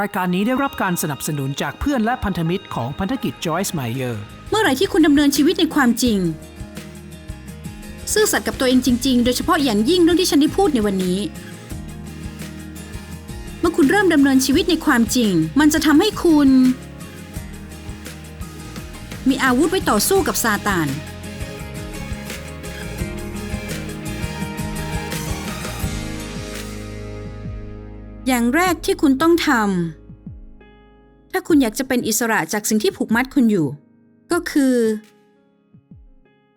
รายการนี้ได้รับการสนับสนุนจากเพื่อนและพันธมิตรของพันธกิจ Joyce Meyer เมื่อไหร่ที่คุณดำเนินชีวิตในความจริง ซื่อสัตย์กับตัวเองจริง ๆ โดยเฉพาะอย่างยิ่งเรื่องที่ฉันได้พูดในวันนี้ เมื่อคุณเริ่มดำเนินชีวิตในความจริง มันจะทำให้คุณ มีอาวุธไว้ต่อสู้กับซาตาน อย่างแรกที่คุณต้องทำถ้าคุณอยากจะเป็นอิสระจากสิ่งที่ผูกมัดคุณอยู่ ก็คือ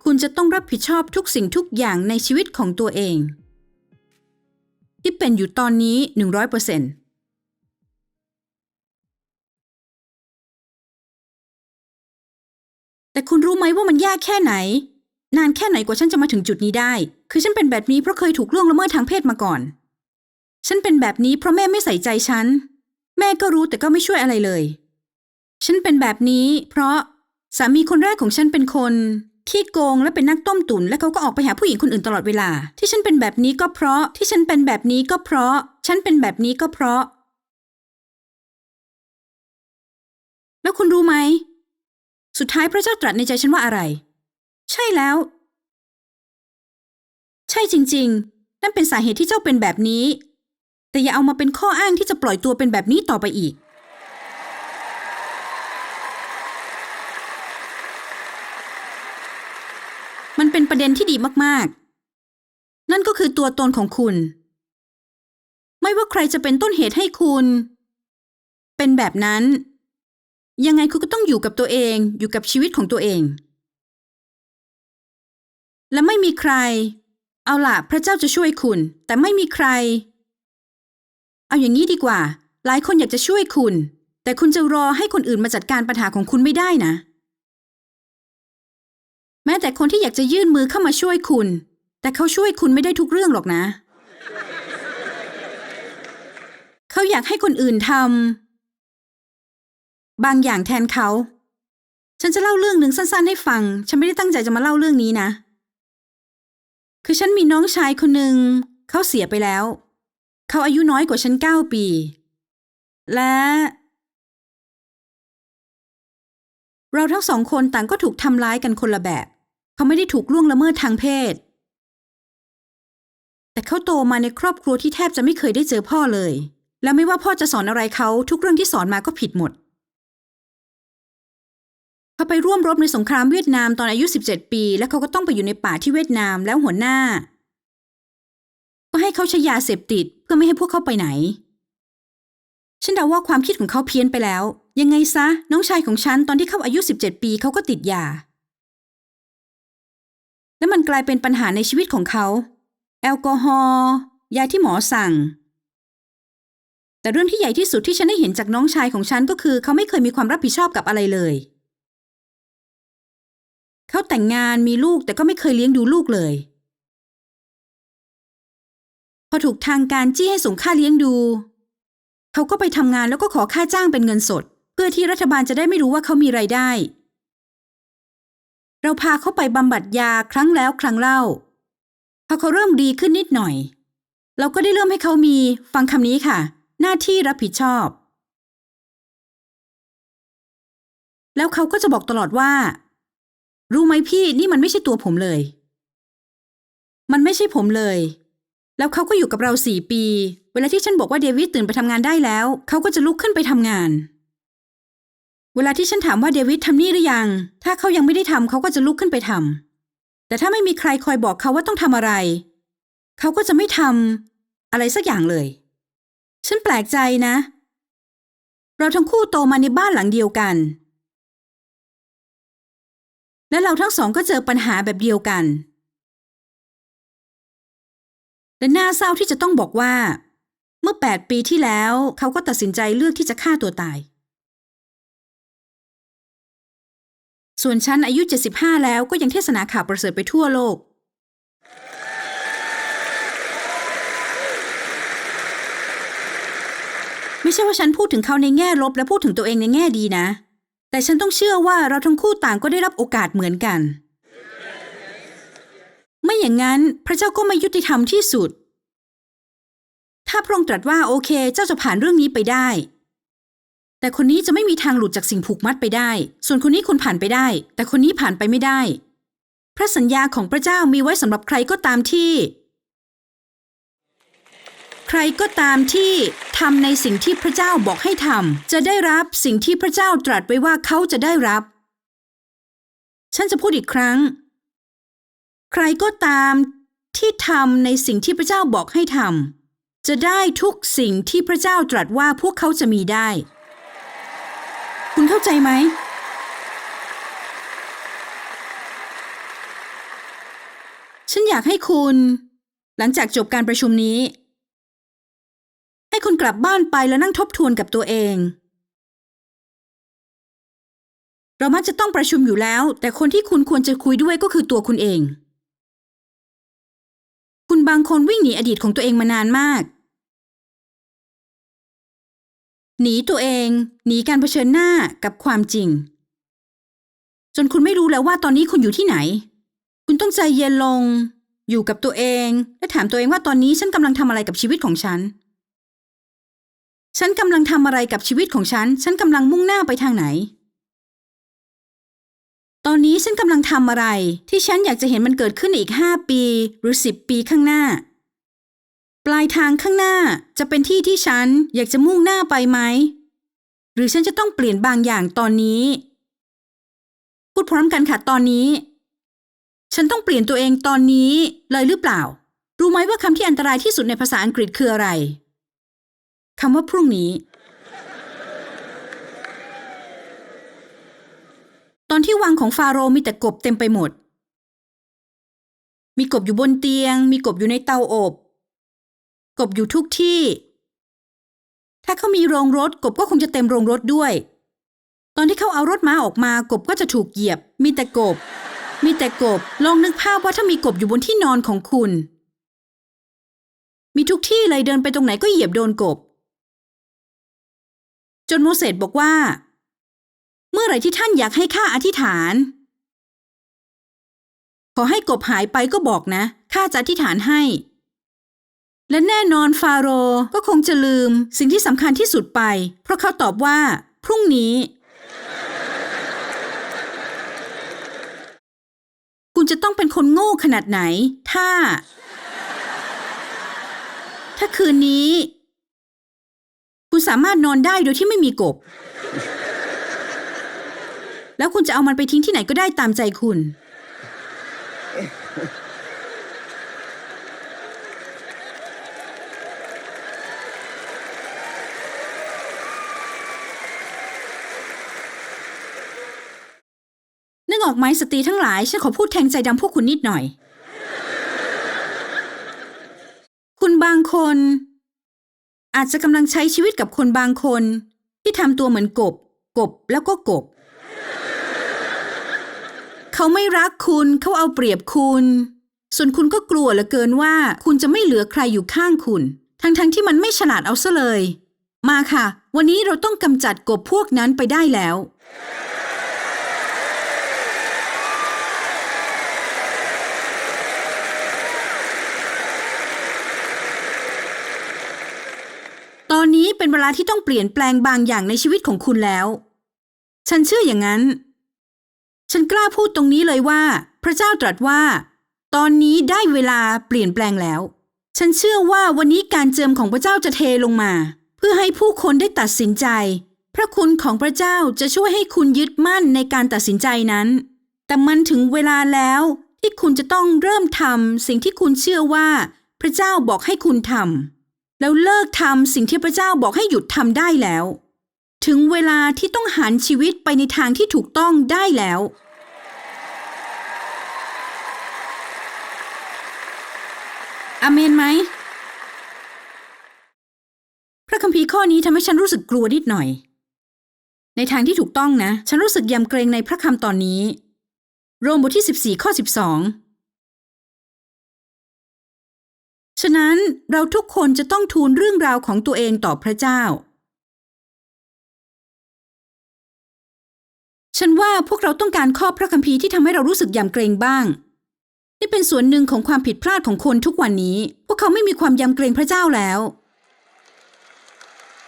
คุณจะต้องรับผิดชอบทุกสิ่งทุกอย่างในชีวิตของตัวเอง ที่เป็นอยู่ตอนนี้ 100%แต่คุณรู้ไหมว่ามันยากแค่ไหน นานแค่ไหนกว่าฉันจะมาถึงจุดนี้ได้ คือฉันเป็นแบบนี้เพราะเคยถูกล่วงละเมิดทางเพศมาก่อน ฉันเป็นแบบนี้เพราะแม่ไม่ใส่ใจฉัน แม่ก็รู้แต่ก็ไม่ช่วยอะไรเลย ฉันเป็นแบบนี้ เพราะสามีคนแรกของฉันเป็นคนขี้โกงและเป็นนักต้มตุ๋นและเขาก็ออกไปหาผู้หญิงคนอื่นตลอดเวลา ที่ฉันเป็นแบบนี้ก็เพราะที่ฉันเป็นแบบนี้ก็เพราะ ฉันเป็นแบบนี้ก็เพราะ แล้วคุณรู้ไหม สุดท้ายพระเจ้าตรัสในใจฉันว่าอะไร ใช่แล้ว ใช่จริง ๆ นั่นเป็นสาเหตุที่เจ้าเป็นแบบนี้ แต่อย่าเอามาเป็นข้ออ้างที่จะปล่อยตัวเป็นแบบนี้ต่อไปอีก มันเป็นประเด็นที่ดีมากๆ นั่นก็คือตัวตนของคุณ ไม่ว่าใครจะเป็นต้นเหตุให้คุณ เป็นแบบนั้น ยังไงคุณก็ต้องอยู่กับตัวเอง อยู่กับชีวิตของตัวเอง และไม่มีใคร เอาล่ะ พระเจ้าจะช่วยคุณ แต่ไม่มีใคร เอาอย่างนี้ดีกว่า หลายคนอยากจะช่วยคุณ แต่คุณจะรอให้คนอื่นมาจัดการปัญหาของคุณไม่ได้นะ แม้แต่คนที่อยากจะยื่นมือเข้ามาช่วยคุณ แต่เขาช่วยคุณไม่ได้ทุกเรื่องหรอกนะ เขาอยากให้คนอื่นทำบางอย่างแทนเขา ฉันจะเล่าเรื่องหนึ่งสั้นๆ ให้ฟัง ฉันไม่ได้ตั้งใจจะมาเล่าเรื่องนี้นะ คือฉันมีน้องชายคนหนึ่งเขาเสียไปแล้ว เขาอายุน้อยกว่าฉันเก้าปี และ เราทั้งสองคนต่างก็ถูกทำร้ายกันคนละแบบ เขาไม่ได้ถูกล่วงละเมิดทางเพศ แต่เขาโตมาในครอบครัวที่แทบจะไม่เคยได้เจอพ่อเลย และไม่ว่าพ่อจะสอนอะไรเขาทุกเรื่องที่สอนมาก็ผิดหมด เขาไปร่วมรบในสงครามเวียดนามตอนอายุ 17 ปี และเขาก็ต้องไปอยู่ในป่าที่เวียดนามแล้วหัวหน้า ก็ให้เขาใช้ยาเสพติด เพื่อไม่ให้พวกเขาไปไหน ฉันเดาว่าความคิดของเขาเพี้ยนไปแล้ว ยังไงซะ น้องชายของฉันตอนที่เขาอายุ 17 ปีเขาก็ติดยา และมันกลายเป็นปัญหาในชีวิตของเขา แอลกอฮอล์ยาที่หมอสั่ง แต่เรื่องที่ใหญ่ที่สุดที่ฉันได้เห็นจากน้องชายของฉันก็คือเขาไม่เคยมีความรับผิดชอบกับอะไรเลยเขาแต่งงานมีลูกแต่ก็ไม่เคยเลี้ยงดูลูกเลย อถูกทางการจี้ให้ส่งค่าเลี้ยงดู เขาก็ไปทำงานแล้วก็ขอค่าจ้างเป็นเงินสด เพื่อที่รัฐบาลจะได้ไม่รู้ว่าเขามีไรายได้ เราพาเขาไปบำบัดยาครั้งแล้วครั้งเล่า พอเขาเริ่มดีขึ้นนิดหน่อย เราก็ได้เริ่มให้เขามีฟังคำนี้ค่ะ หน้าที่รับผิดชอบ แล้วเขาก็จะบอกตลอดว่า รู้ไหมพี่นี่มันไม่ใช่ตัวผมเลย มันไม่ใช่ผมเลย แล้วเขาก็อยู่กับเราสี่ปี เวลาที่ฉันบอกว่าเดวิดตื่นไปทำงานได้แล้ว เขาก็จะลุกขึ้นไปทำงาน เวลาที่ฉันถามว่าเดวิดทำนี่หรือยัง ถ้าเขายังไม่ได้ทำเขาก็จะลุกขึ้นไปทำ แต่ถ้าไม่มีใครคอยบอกเขาว่าต้องทำอะไร เขาก็จะไม่ทำอะไรสักอย่างเลย ฉันแปลกใจนะ เราทั้งคู่โตมาในบ้านหลังเดียวกัน และเราทั้งสองก็เจอปัญหาแบบเดียวกัน และน่าเศร้าที่จะต้องบอกว่า เมื่อ 8 ปีที่แล้วเขาก็ตัดสินใจเลือกที่จะฆ่าตัวตาย ส่วนฉันอายุ 75 แล้วก็ยังเทศนาข่าวประเสริฐไปทั่วโลก ไม่ใช่ว่าฉันพูดถึงเขาในแง่ลบและพูดถึงตัวเองในแง่ดีนะ แต่ฉันต้องเชื่อว่าเราทั้งคู่ต่างก็ได้รับโอกาสเหมือนกัน ไม่อย่างนั้นพระเจ้าก็ไม่ยุติธรรมที่สุด ถ้าพระองค์ตรัสว่าโอเค เจ้าจะผ่านเรื่องนี้ไปได้ แต่คนนี้จะไม่มีทางหลุดจากสิ่งผูกมัดไปได้ ส่วนคนนี้คุณผ่านไปได้ แต่คนนี้ผ่านไปไม่ได้ พระสัญญาของพระเจ้ามีไว้สำหรับใครก็ตามที่ ใครก็ตามที่ทำในสิ่งที่พระเจ้าบอกให้ทำจะได้รับสิ่งที่พระเจ้าตรัสไว้ว่าเขาจะได้รับ ฉันจะพูดอีกครั้ง ใครก็ตามที่ทำในสิ่งที่พระเจ้าบอกให้ทำจะได้ทุกสิ่งที่พระเจ้าตรัสว่าพวกเขาจะมีได้ คุณเข้าใจไหม ฉันอยากให้คุณ หลังจากจบการประชุมนี้ ให้คุณกลับบ้านไปแล้วนั่งทบทวนกับตัวเอง เรามักจะต้องประชุมอยู่แล้ว แต่คนที่คุณควรจะคุยด้วยก็คือตัวคุณเอง บางคนวิ่งหนีอดีตของตัวเองมานานมาก หนีตัวเอง หนีการเผชิญหน้ากับความจริง จนคุณไม่รู้แล้วว่าตอนนี้คุณอยู่ที่ไหน คุณต้องใจเย็นลง อยู่กับตัวเอง และถามตัวเองว่าตอนนี้ฉันกำลังทำอะไรกับชีวิตของฉัน ฉันกำลังทำอะไรกับชีวิตของฉัน ฉันกำลังมุ่งหน้าไปทางไหน ตอนนี้ฉันกำลังทำอะไร ที่ฉันอยากจะเห็นมันเกิดขึ้นอีกห้าปี หรือสิบปีข้างหน้า ปลายทางข้างหน้าจะเป็นที่ที่ฉันอยากจะมุ่งหน้าไปไหม หรือฉันจะต้องเปลี่ยนบางอย่างตอนนี้ พูดพร้อมกันค่ะตอนนี้ ฉันต้องเปลี่ยนตัวเองตอนนี้เลยหรือเปล่า รู้ไหมว่าคำที่อันตรายที่สุดในภาษาอังกฤษคืออะไรคำว่าพรุ่งนี้ ตอนที่วังของฟาโรห์มีแต่กบเต็มไปหมด มีกบอยู่บนเตียง มีกบอยู่ในเตาอบ กบอยู่ทุกที่ ถ้าเขามีโรงรถกบก็คงจะเต็มโรงรถด้วย ตอนที่เขาเอารถม้าออกมากบก็จะถูกเหยียบ มีแต่กบ มีแต่กบ ลองนึกภาพว่าถ้ามีกบอยู่บนที่นอนของคุณ มีทุกที่เลยเดินไปตรงไหนก็เหยียบโดนกบ จนโมเสสบอกว่า เมื่อไหร่ที่ท่านอยากให้ข้าอธิษฐาน ขอให้กบหายไปก็บอกนะ ข้าจะอธิษฐานให้ และแน่นอนฟาโรห์ก็คงจะลืมสิ่งที่สำคัญที่สุดไป เพราะเขาตอบว่า พรุ่งนี้ คุณจะต้องเป็นคนโง่ขนาดไหน ถ้า ถ้าคืนนี้ คุณสามารถนอนได้โดยที่ไม่มีกบ แล้วคุณจะเอามันไปทิ้งที่ไหนก็ได้ตามใจคุณ นึกออกไหมสตรีทั้งหลาย ฉันขอพูดแทงใจดำพวกคุณนิดหน่อย คุณบางคน อาจจะกำลังใช้ชีวิตกับคนบางคน ที่ทำตัวเหมือนกบ กบแล้วก็กบ เขาไม่รักคุณเขาเอาเปรียบคุณ ส่วนคุณก็กลัวเหลือเกินว่า คุณจะไม่เหลือใครอยู่ข้างคุณ ทั้งๆทที่มันไม่ฉลาดเอาซะเลย มาค่ะ วันนี้เราต้องกำจัดกบพวกนั้นไปได้แล้ว ตอนนี้เป็นเวลาที่ต้องเปลี่ยนแปลงบางอย่างในชีวิตของคุณแล้ว ฉันเชื่ออย่างนั้น ฉันกล้าพูดตรงนี้เลยว่า พระเจ้าตรัสว่า ตอนนี้ได้เวลาเปลี่ยนแปลงแล้ว ฉันเชื่อว่าวันนี้การเจิมของพระเจ้าจะเทลงมา เพื่อให้ผู้คนได้ตัดสินใจ พระคุณของพระเจ้าจะช่วยให้คุณยึดมั่นในการตัดสินใจนั้น แต่มันถึงเวลาแล้วที่คุณจะต้องเริ่มทำสิ่งที่คุณเชื่อว่า พระเจ้าบอกให้คุณทำแล้วเลิกทำสิ่งที่พระเจ้าบอกให้หยุดทำได้แล้ว ถึงเวลาที่ต้องหันชีวิตไปในทางที่ถูกต้องได้แล้ว อเมนไหม พระคัมภีร์ข้อนี้ทำให้ฉันรู้สึกกลัวนิดหน่อย ในทางที่ถูกต้องนะ ฉันรู้สึกยำเกรงในพระคำตอนนี้ โรมบทที่ 14 ข้อ 12ฉะนั้นเราทุกคนจะต้องทูลเรื่องราวของตัวเองต่อพระเจ้า ฉันว่าพวกเราต้องการข้อพระคัมภีร์ที่ทำให้เรารู้สึกยำเกรงบ้าง นี่เป็นส่วนหนึ่งของความผิดพลาดของคนทุกวันนี้ พวกเขาไม่มีความยำเกรงพระเจ้าแล้ว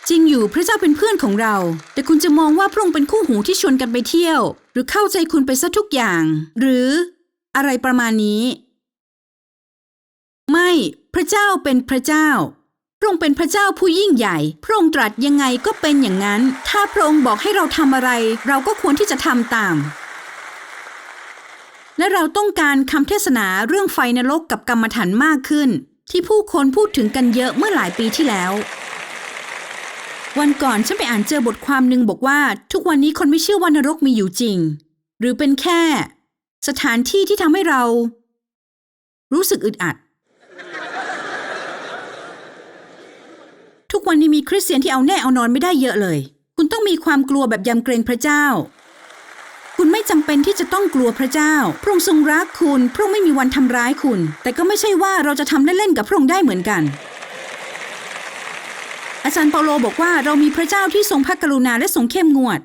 จริงอยู่พระเจ้าเป็นเพื่อนของเรา แต่คุณจะมองว่าพระองค์เป็นคู่หูที่ชวนกันไปเที่ยว หรือเข้าใจคุณไปซะทุกอย่าง หรืออะไรประมาณนี้ ไม่ พระเจ้าเป็นพระเจ้า พระองค์เป็นพระเจ้าผู้ยิ่งใหญ่ พระองค์ตรัสยังไงก็เป็นอย่างนั้น ถ้าพระองค์บอกให้เราทำอะไร เราก็ควรที่จะทำตาม และเราต้องการคำเทศนาเรื่องไฟนรกกับกรรมฐานมากขึ้น ที่ผู้คนพูดถึงกันเยอะเมื่อหลายปีที่แล้ว วันก่อนฉันไปอ่านเจอบทความหนึ่งบอกว่า ทุกวันนี้คนไม่เชื่อว่านรกมีอยู่จริง หรือเป็นแค่ สถานที่ที่ทำให้เรา รู้สึกอึดอัด ทุกวันนี้มีคริสเตียนที่เอาแน่เอานอนไม่ได้เยอะเลย คุณต้องมีความกลัวแบบยำเกรงพระเจ้า คุณไม่จำเป็นที่จะต้องกลัวพระเจ้า พระองค์ทรงรักคุณ พระองค์ไม่มีวันทำร้ายคุณ แต่ก็ไม่ใช่ว่าเราจะทำเล่นๆกับพระองค์ได้เหมือนกัน อาจารย์เปาโลบอกว่าเรามีพระเจ้าที่ทรงพระกรุณาและทรงเข้มงวด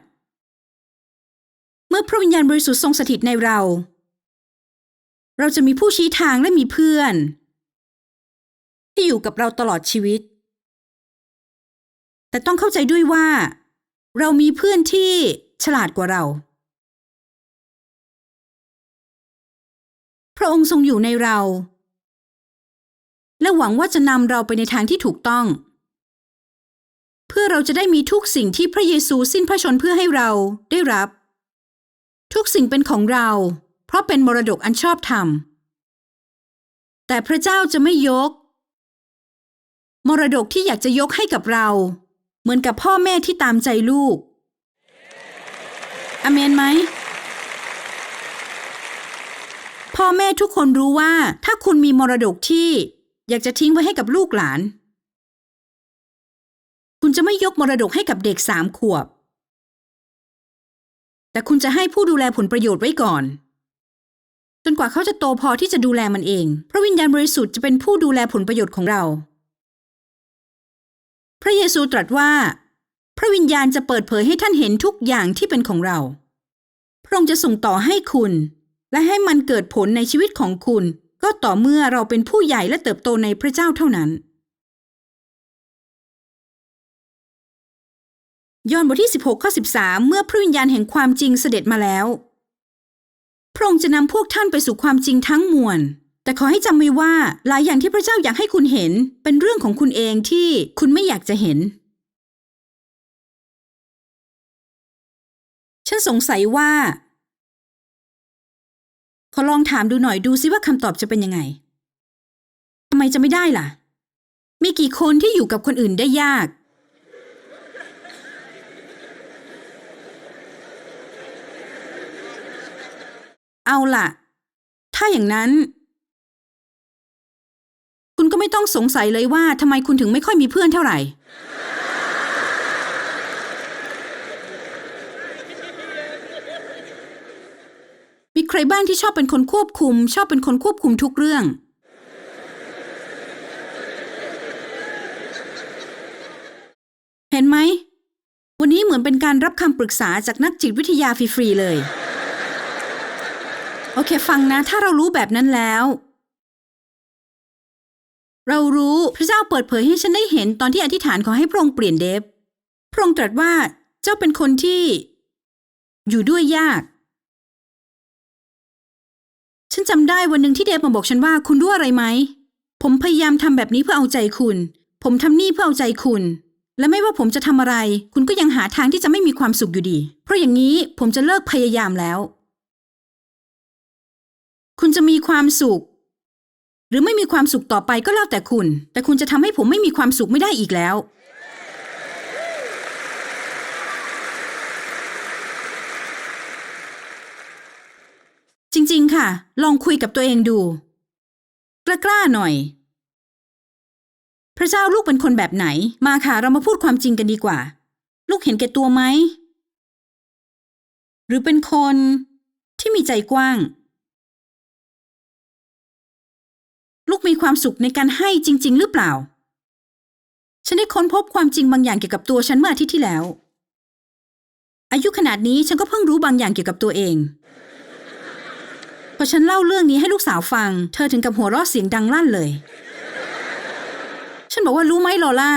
เมื่อพระวิญญาณบริสุทธิ์ทรงสถิตในเรา เราจะมีผู้ชี้ทางและมีเพื่อน ที่อยู่กับเราตลอดชีวิต แต่ต้องเข้าใจด้วยว่า เรามีเพื่อนที่ฉลาดกว่าเรา พระองค์ทรงอยู่ในเรา และหวังว่าจะนำเราไปในทางที่ถูกต้อง เพื่อเราจะได้มีทุกสิ่งที่พระเยซูสิ้นพระชนเพื่อให้เราได้รับ ทุกสิ่งเป็นของเรา เพราะเป็นมรดกอันชอบธรรม แต่พระเจ้าจะไม่ยก มรดกที่อยากจะยกให้กับเรา เหมือนกับพ่อแม่ที่ตามใจลูก อเมนไหม พ่อแม่ทุกคนรู้ว่า ถ้าคุณมีมรดกที่ อยากจะทิ้งไว้ให้กับลูกหลาน คุณจะไม่ยกมรดกให้กับเด็กสามขวบ แต่คุณจะให้ผู้ดูแลผลประโยชน์ไว้ก่อน จนกว่าเขาจะโตพอที่จะดูแลมันเอง พระวิญญาณบริสุทธิ์จะเป็นผู้ดูแลผลประโยชน์ของเรา พระเยซูตรัสว่า พระวิญญาณจะเปิดเผยให้ท่านเห็นทุกอย่างที่เป็นของเรา พระองค์จะส่งต่อให้คุณ และให้มันเกิดผลในชีวิตของคุณ ก็ต่อเมื่อเราเป็นผู้ใหญ่และเติบโตในพระเจ้าเท่านั้น ยอห์นบทที่ 16ข้อ13 เมื่อพระวิญญาณแห่งความจริงเสด็จมาแล้ว พระองค์จะนำพวกท่านไปสู่ความจริงทั้งมวล แต่ขอให้จำไว้ว่าหลายอย่างที่พระเจ้าอยากให้คุณเห็น เป็นเรื่องของคุณเองที่คุณไม่อยากจะเห็น ฉันสงสัยว่า ขอลองถามดูหน่อยดูซิว่าคำตอบจะเป็นยังไงทำไมจะไม่ได้ล่ะ มีกี่คนที่อยู่กับคนอื่นได้ยากเอาล่ะ ถ้าอย่างนั้น คุณก็ไม่ต้องสงสัยเลยว่าทำไมคุณถึงไม่ค่อยมีเพื่อนเท่าไหร่ มีใครบ้างที่ชอบเป็นคนควบคุม ชอบเป็นคนควบคุมทุกเรื่อง เห็นไหม วันนี้เหมือนเป็นการรับคำปรึกษาจากนักจิตวิทยาฟรีๆเลย โอเคฟังนะ ถ้าเรารู้แบบนั้นแล้ว เรารู้พระเจ้าเปิดเผยให้ฉันได้เห็นตอนที่อธิษฐานขอให้พระองค์เปลี่ยนเดฟพระองค์ตรัสว่าเจ้าเป็นคนที่ อยู่ด้วยยาก ฉันจำได้วันหนึ่งที่เดฟมาบอกฉันว่าคุณรู้อะไรไหม ผมพยายามทำแบบนี้เพื่อเอาใจคุณ ผมทำนี่เพื่อเอาใจคุณ และไม่ว่าผมจะทำอะไร คุณก็ยังหาทางที่จะไม่มีความสุขอยู่ดี เพราะอย่างนี้ผมจะเลิกพยายามแล้ว คุณจะมีความสุข หรือไม่มีความสุขต่อไปก็แล้วแต่คุณ แต่คุณจะทำให้ผมไม่มีความสุขไม่ได้อีกแล้ว จริง ๆ ค่ะ ลองคุยกับตัวเองดู กล้าๆหน่อย พระเจ้าลูกเป็นคนแบบไหน มาค่ะ เรามาพูดความจริงกันดีกว่า ลูกเห็นแก่ตัวไหม หรือเป็นคนที่มีใจกว้าง ลูกมีความสุขในการให้จริง ๆ หรือเปล่า ฉันได้ค้นพบความจริงบางอย่างเกี่ยวกับตัวฉันเมื่ออาทิตย์ที่แล้ว อายุขนาดนี้ฉันก็เพิ่งรู้บางอย่างเกี่ยวกับตัวเอง พอฉันเล่าเรื่องนี้ให้ลูกสาวฟัง เธอถึงกับหัวเราะเสียงดังลั่นเลย ฉันบอกว่ารู้ไหมลอล่า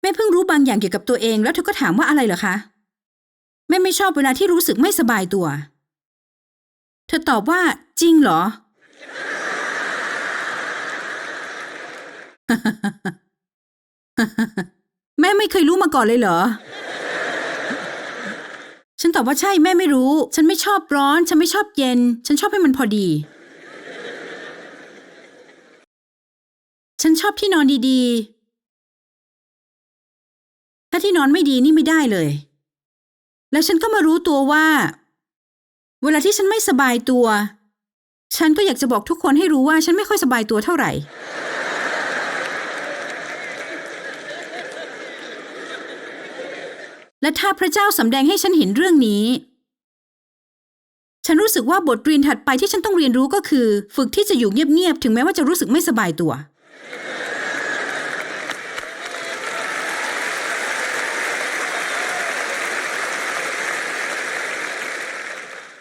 แม่เพิ่งรู้บางอย่างเกี่ยวกับตัวเอง แล้วเธอก็ถามว่าอะไรเหรอคะแม่ไม่ชอบเวลาที่รู้สึกไม่สบายตัว เธอตอบว่าจริงเหรอ แม่ไม่เคยรู้มาก่อนเลยเหรอ ฉันตอบว่าใช่แม่ไม่รู้ ฉันไม่ชอบร้อน ฉันไม่ชอบเย็น ฉันชอบให้มันพอดี ฉันชอบที่นอนดีๆ ถ้าที่นอนไม่ดีนี่ไม่ได้เลย แล้วฉันก็มารู้ตัวว่า เวลาที่ฉันไม่สบายตัว ฉันก็อยากจะบอกทุกคนให้รู้ว่าฉันไม่ค่อยสบายตัวเท่าไหร่ และถ้าพระเจ้าสำแดงให้ฉันเห็นเรื่องนี้ ฉันรู้สึกว่าบทเรียนถัดไปที่ฉันต้องเรียนรู้ก็คือ ฝึกที่จะอยู่เงียบๆ ถึงแม้ว่าจะรู้สึกไม่สบายตัว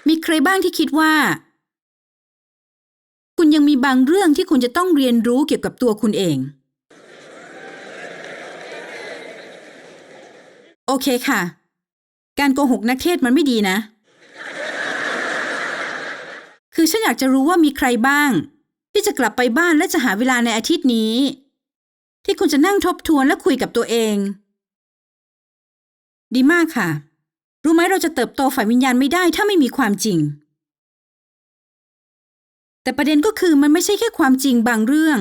มีใครบ้างที่คิดว่า คุณยังมีบางเรื่องที่คุณจะต้องเรียนรู้เกี่ยวกับตัวคุณเอง โอเคค่ะ การโกหกนักเทศมันไม่ดีนะ คือฉันอยากจะรู้ว่ามีใครบ้าง ที่จะกลับไปบ้านและจะหาเวลาในอาทิตย์นี้ ที่คุณจะนั่งทบทวนและคุยกับตัวเอง ดีมากค่ะ รู้ไหมเราจะเติบโตฝ่ายวิญญาณไม่ได้ถ้าไม่มีความจริง แต่ประเด็นก็คือมันไม่ใช่แค่ความจริงบางเรื่อง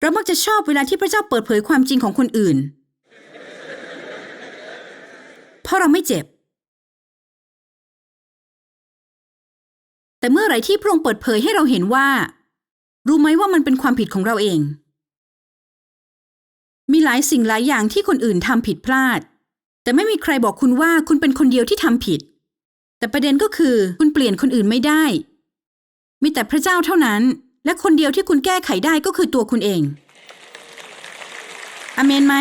เรามักจะชอบเวลาที่พระเจ้าเปิดเผยความจริงของคนอื่น เพราะเราไม่เจ็บ แต่เมื่อไหร่ที่พระองค์เปิดเผยให้เราเห็นว่า รู้ไหมว่ามันเป็นความผิดของเราเอง มีหลายสิ่งหลายอย่างที่คนอื่นทำผิดพลาด แต่ไม่มีใครบอกคุณว่าคุณเป็นคนเดียวที่ทำผิด แต่ประเด็นก็คือคุณเปลี่ยนคนอื่นไม่ได้ มีแต่พระเจ้าเท่านั้น และคนเดียวที่คุณแก้ไขได้ก็คือตัวคุณเองอเมนไหม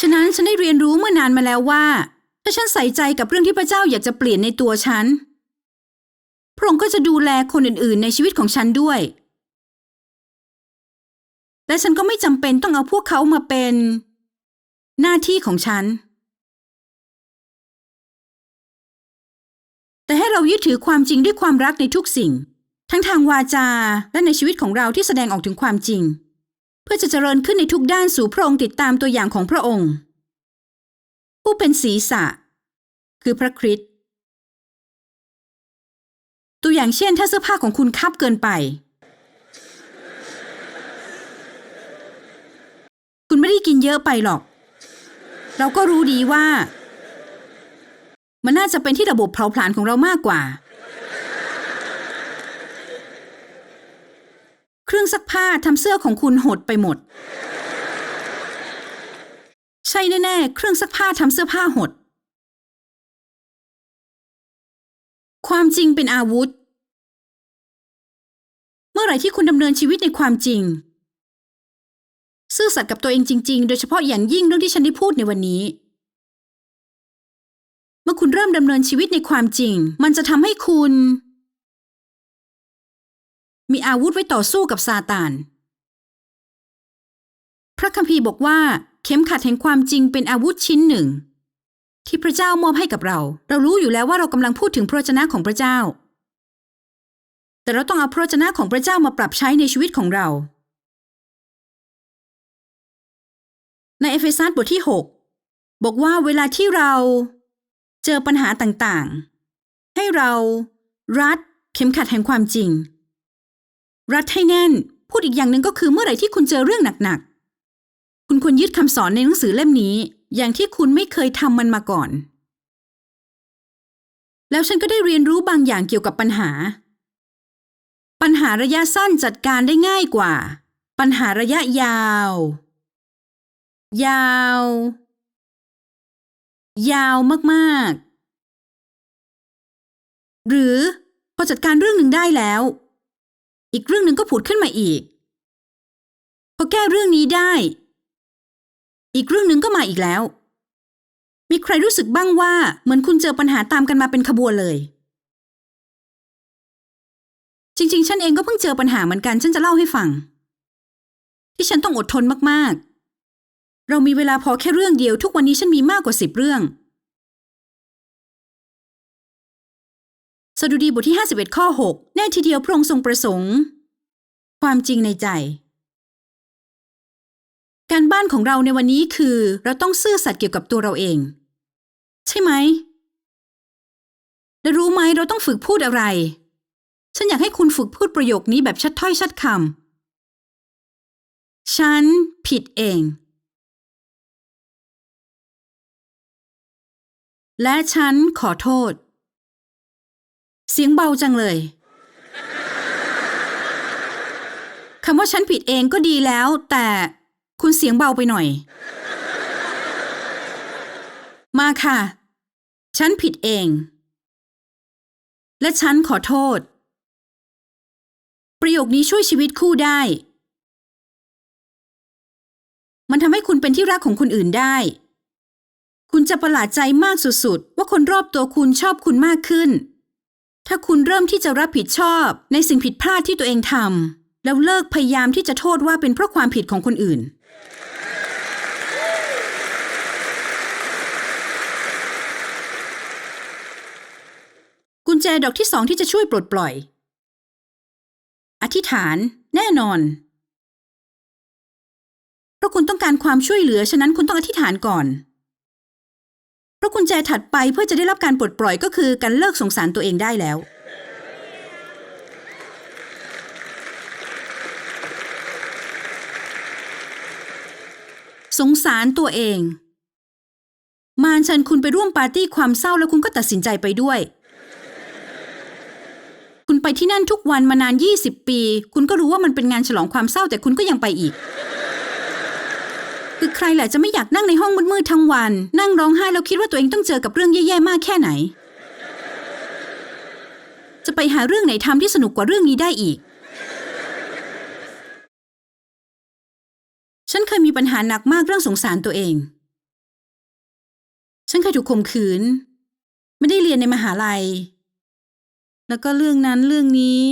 ฉะนั้นฉันได้เรียนรู้เมื่อนานมาแล้วว่า ถ้าฉันใส่ใจกับเรื่องที่พระเจ้าอยากจะเปลี่ยนในตัวฉัน พระองค์ก็จะดูแลคนอื่นๆ ในชีวิตของฉันด้วย และฉันก็ไม่จำเป็นต้องเอาพวกเขามาเป็น หน้าที่ของฉัน แต่ให้เรายึดถือความจริงด้วยความรักในทุกสิ่ง ทั้งทางวาจาและในชีวิตของเราที่แสดงออกถึงความจริง เพื่อจะเจริญขึ้นในทุกด้านสู่พระองค์ติดตามตัวอย่างของพระองค์ ผู้เป็นศีรษะ คือพระคริสต์ตัวอย่างเช่นถ้าเสื้อผ้าของคุณคับเกินไป คุณไม่ได้กินเยอะไปหรอก เราก็รู้ดีว่า มันน่าจะเป็นที่ระบบเผาผลาญของเรามากกว่า เครื่องซักผ้าทำเสื้อของคุณหดไปหมด ใช่แน่ๆ เครื่องซักผ้าทำเสื้อผ้าหด ความจริงเป็นอาวุธ เมื่อไหร่ที่คุณดำเนินชีวิตในความจริง ซื่อสัตย์กับตัวเองจริง ๆ โดยเฉพาะอย่างยิ่งเรื่องที่ฉันได้พูดในวันนี้ เมื่อคุณเริ่มดำเนินชีวิตในความจริง มันจะทำให้คุณ มีอาวุธไว้ต่อสู้กับซาตาน พระคัมภีร์บอกว่า เข็มขัดแห่งความจริงเป็นอาวุธชิ้นหนึ่ง ที่พระเจ้ามอบให้กับเรา เรารู้อยู่แล้วว่าเรากำลังพูดถึงพระวจนะของพระเจ้า แต่เราต้องเอาพระวจนะของพระเจ้ามาปรับใช้ในชีวิตของเรา ในเอเฟซัสบทที่ 6 บอกว่าเวลาที่เราเจอปัญหาต่างๆ ให้เรารัดเข็มขัดแห่งความจริง รัดให้แน่น พูดอีกอย่างหนึ่งก็คือเมื่อไหร่ที่คุณเจอเรื่องหนักๆ คุณควรยึดคำสอนในหนังสือเล่มนี้ อย่างที่คุณไม่เคยทำมันมาก่อน แล้วฉันก็ได้เรียนรู้บางอย่างเกี่ยวกับปัญหา ปัญหาระยะสั้นจัดการได้ง่ายกว่า ปัญหาระยะยาว ยาว ยาวมากๆ หรือพอจัดการเรื่องหนึ่งได้แล้ว อีกเรื่องหนึ่งก็ผุดขึ้นมาอีก พอแก้เรื่องนี้ได้ อีกเรื่องหนึ่งก็มาอีกแล้ว มีใครรู้สึกบ้างว่าเหมือนคุณเจอปัญหาตามกันมาเป็นขบวนเลย จริง ๆ ฉันเองก็เพิ่งเจอปัญหาเหมือนกัน ฉันจะเล่าให้ฟัง ที่ฉันต้องอดทนมากๆ เรามีเวลาพอแค่เรื่องเดียวทุกวันนี้ฉันมีมากกว่าสิบเรื่อง สดุดีบทที่ 51 ข้อ 6 แน่ทีเดียวพระองค์ทรงประสงค์ ความจริงในใจ การบ้านของเราในวันนี้คือเราต้องซื่อสัตย์เกี่ยวกับตัวเราเอง ใช่ไหมและรู้ไหมเราต้องฝึกพูดอะไร ฉันอยากให้คุณฝึกพูดประโยคนี้แบบชัดถ้อยชัดคำ ฉันผิดเอง และฉันขอโทษ เสียงเบาจังเลยคำว่าฉันผิดเองก็ดีแล้ว แต่คุณเสียงเบาไปหน่อย มาค่ะ ฉันผิดเอง และฉันขอโทษ ประโยคนี้ช่วยชีวิตคู่ได้ มันทำให้คุณเป็นที่รักของคนอื่นได้ คุณจะประหลาดใจมากสุดๆ ว่าคนรอบตัวคุณชอบคุณมากขึ้น ถ้าคุณเริ่มที่จะรับผิดชอบในสิ่งผิดพลาดที่ตัวเองทำแล้วเลิกพยายามที่จะโทษว่าเป็นเพราะความผิดของคนอื่น กุญแจดอกที่สองที่จะช่วยปลดปล่อย อธิษฐาน แน่นอน เพราะคุณต้องการความช่วยเหลือฉะนั้นคุณต้องอธิษฐานก่อน พราะกุญแจถัดไปเพื่อจะได้รับการปลดปล่อยก็คือการเลิกสงสารตัวเองได้แล้ว สงสารตัวเอง มารเชิญคุณไปร่วมปาร์ตี้ความเศร้าแล้วคุณก็ตัดสินใจไปด้วย คุณไปที่นั่นทุกวันมานาน 20 ปี คุณก็รู้ว่ามันเป็นงานฉลองความเศร้าแต่คุณก็ยังไปอีก คือใครแหละจะไม่อยากนั่งในห้องมืดๆทั้งวัน นั่งร้องไห้แล้วคิดว่าตัวเองต้องเจอกับเรื่องแย่ๆมากแค่ไหน จะไปหาเรื่องไหนทำที่สนุกกว่าเรื่องนี้ได้อีก ฉันเคยมีปัญหาหนักมากเรื่องสงสารตัวเอง ฉันเคยถูกข่มขืน ไม่ได้เรียนในมหาลัย แล้วก็เรื่องนั้นเรื่องนี้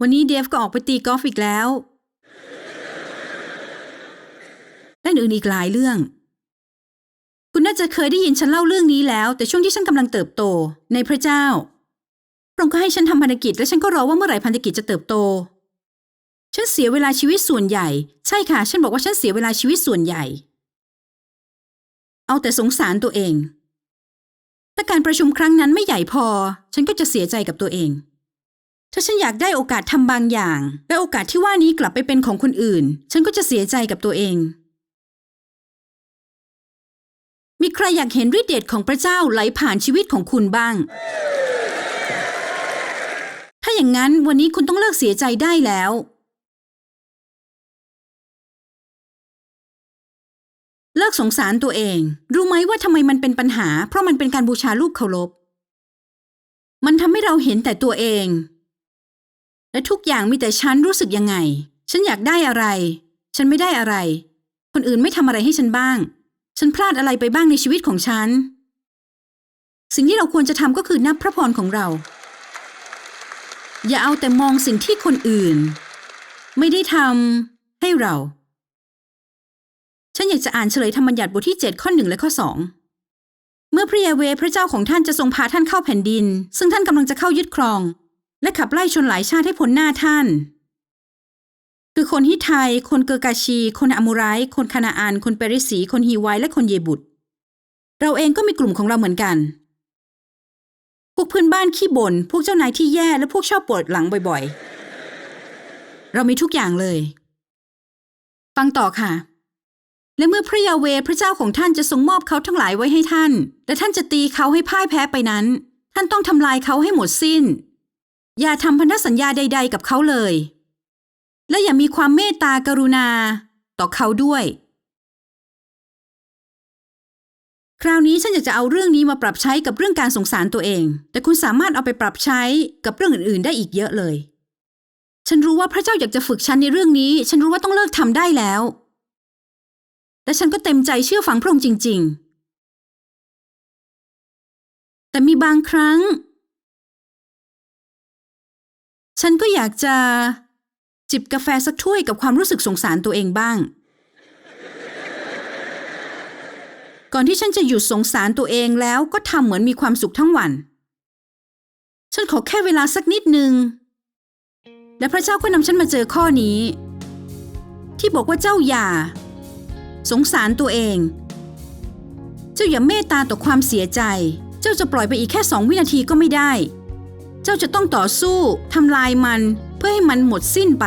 วันนี้เดฟก็ออกไปตีกอล์ฟอีกแล้ว และอื่นอีกหลายเรื่อง คุณน่าจะเคยได้ยินฉันเล่าเรื่องนี้แล้ว แต่ช่วงที่ฉันกำลังเติบโต ในพระเจ้าพระองค์ก็ให้ฉันทำพันธกิจ และฉันก็รอว่าเมื่อไหร่พันธกิจจะเติบโต ฉันเสียเวลาชีวิตส่วนใหญ่ ใช่ค่ะ ฉันบอกว่าฉันเสียเวลาชีวิตส่วนใหญ่ เอาแต่สงสารตัวเองถ้าการประชุมครั้งนั้นไม่ใหญ่พอ ฉันก็จะเสียใจกับตัวเอง ถ้าฉันอยากได้โอกาสทำบางอย่าง และโอกาสที่ว่านี้กลับไปเป็นของคนอื่น ฉันก็จะเสียใจกับตัวเอง มีใครอยากเห็นฤทธิเดชของพระเจ้าไหลผ่านชีวิตของคุณบ้าง ถ้าอย่างนั้นวันนี้คุณต้องเลิกเสียใจได้แล้วเลิกสงสารตัวเอง รู้ไหมว่าทำไมมันเป็นปัญหา เพราะมันเป็นการบูชารูปเคารพ มันทำให้เราเห็นแต่ตัวเอง และทุกอย่างมีแต่ฉันรู้สึกยังไง ฉันอยากได้อะไร ฉันไม่ได้อะไร คนอื่นไม่ทำอะไรให้ฉันบ้าง ฉันพลาดอะไรไปบ้างในชีวิตของฉัน สิ่งที่เราควรจะทำก็คือนับพระพรของเรา อย่าเอาแต่มองสิ่งที่คนอื่น ไม่ได้ทำให้เรา ฉันอยากจะอ่านเฉลยธรรมบัญญัติบทที่ 7 ข้อ1และข้อ2เมื่อพระยเวพระเจ้าของท่านจะทรงพาท่านเข้าแผ่นดิน ซึ่งท่านกำลังจะเข้ายึดครอง และขับไล่ชนหลายชาติให้พ้นหน้าท่าน คือคนฮิไทย คนเกอร์กาชี คนอามูไรต์คนคานาอันคนเปริสี คนฮีไวและคนเยบุตรเราเองก็มีกลุ่มของเราเหมือนกัน พวกเพื่อนบ้านขี้บ่น พวกเจ้านายที่แย่และพวกชอบปวดหลังบ่อยๆ เรามีทุกอย่างเลย ฟังต่อค่ะและเมื่อพระยาเวพระเจ้าของท่านจะทรงมอบเขาทั้งหลายไว้ให้ท่าน และท่านจะตีเขาให้พ่ายแพ้ไปนั้น ท่านต้องทำลายเขาให้หมดสิ้น อย่าทำพันธสัญญาใด ๆ กับเขาเลย และอย่ามีความเมตตากรุณา ต่อเขาด้วย คราวนี้ฉันอยากจะเอาเรื่องนี้มาปรับใช้กับเรื่องการสงสารตัวเอง แต่คุณสามารถเอาไปปรับใช้กับเรื่องอื่น ๆ ได้อีกเยอะเลย ฉันรู้ว่าพระเจ้าอยากจะฝึกฉันในเรื่องนี้ ฉันรู้ว่าต้องเลิกทำได้แล้ว และฉันก็เต็มใจเชื่อฟังพระองค์จริง ๆ แต่มีบางครั้ง ฉันก็อยากจะจิบกาแฟสักถ้วยกับความรู้สึกสงสารตัวเองบ้าง ก่อนที่ฉันจะหยุดสงสารตัวเองแล้วก็ทำเหมือนมีความสุขทั้งวัน ฉันขอแค่เวลาสักนิดนึง และพระเจ้าก็นำฉันมาเจอข้อนี้ ที่บอกว่าเจ้าอย่า สงสารตัวเอง เจ้าอย่าเมตตาต่อความเสียใจ เจ้าจะปล่อยไปอีกแค่สองวินาทีก็ไม่ได้ เจ้าจะต้องต่อสู้ทำลายมันเพื่อให้มันหมดสิ้นไป